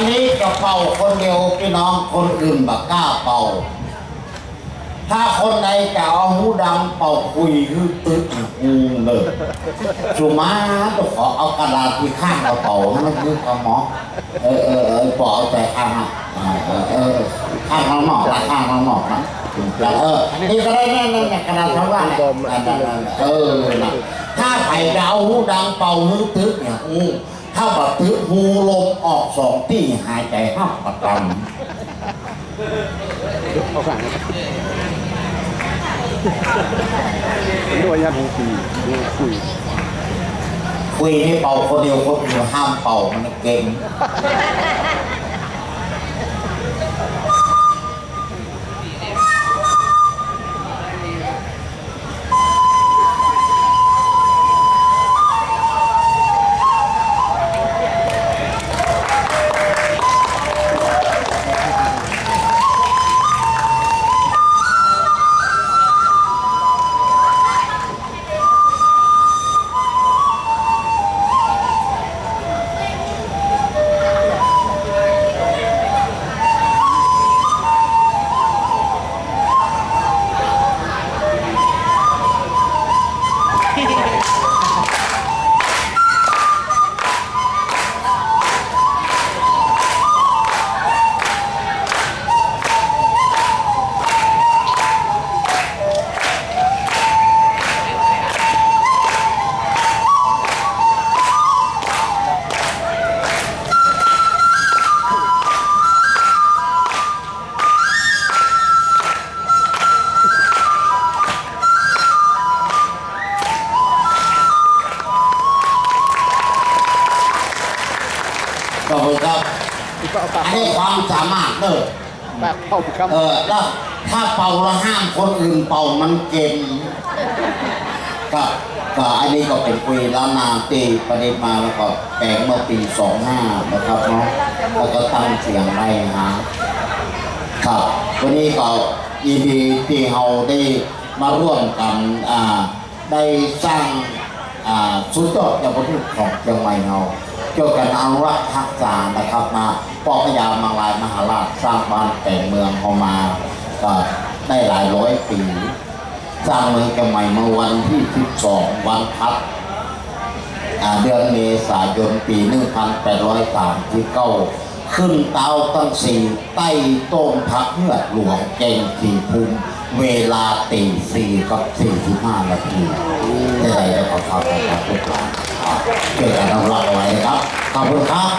อันนี้กับเป่าคนเดียวพี่น้องคนอื่นบักกล้าเป่า ถ้าคนใดจะเอาหูดังเป่าคุยคือตึกอูเลยสุมาต้องขอเอากระดาษที่ข้างกระเป๋าให้มันคือกับหมอเออเออเออปอกเอาใจข้างอะเออเออข้างข้างนอกละข้างข้างนอกนะเออนี่ก็ได้แน่นนั่นกระดาษทั้งว่าเออนะถ้าไปจะเอาหูดังเป่ามือตึกเนี่ยอู ถ้าแบบตึกหูลมออกสองที่หายใจห้าประจำเอาสั่งผมด้วยยันหูปีดูคุยคุยให้เป่าคนเดียวคนอื่นห้ามเป่ามันเก่ง ขอบคุณครับก็เอาปากอันนี้ความสามารถเด้อปากเข้าครับเออแล้วถ้าเป่าแล้วห้ามคนอื่นเป่ามันเก่งก็ก็อันนี้ก็เป็นคุยล้านนาตีประเด็นมาแล้วก็แปลงเมื่อปีสองห้านะครับเนาะแล้วก็ตั้งเสียงไรหาครับวันนี้ก็ยินดีที่เราได้มาร่วมกันอ่าได้สร้างอ่าสุดยอดเยาวชนของเชียงใหม่เรา เกี่ยวกับอนุรักษ์ทักษะนะครับมาปอพยามังลายมหาราชสร้างบ้านแต่งเมืองเข้ามาก็ได้หลายร้อยปี สร้างเมืองเชียงใหม่เมื่อวันที่ 12 วันพัดอ่าเดือนเมษายนปี 1839 ขึ้นเตาตั้งสี่ใต้ต้นพักเมื่อหลวงเก่งสี่ภูมิ เวลาตีสี่กับสี่สิบห้านาทีได้ได้ขอขอบคุณครับทุกท่านเกิดการรับไว้นะครับขอบคุณครับ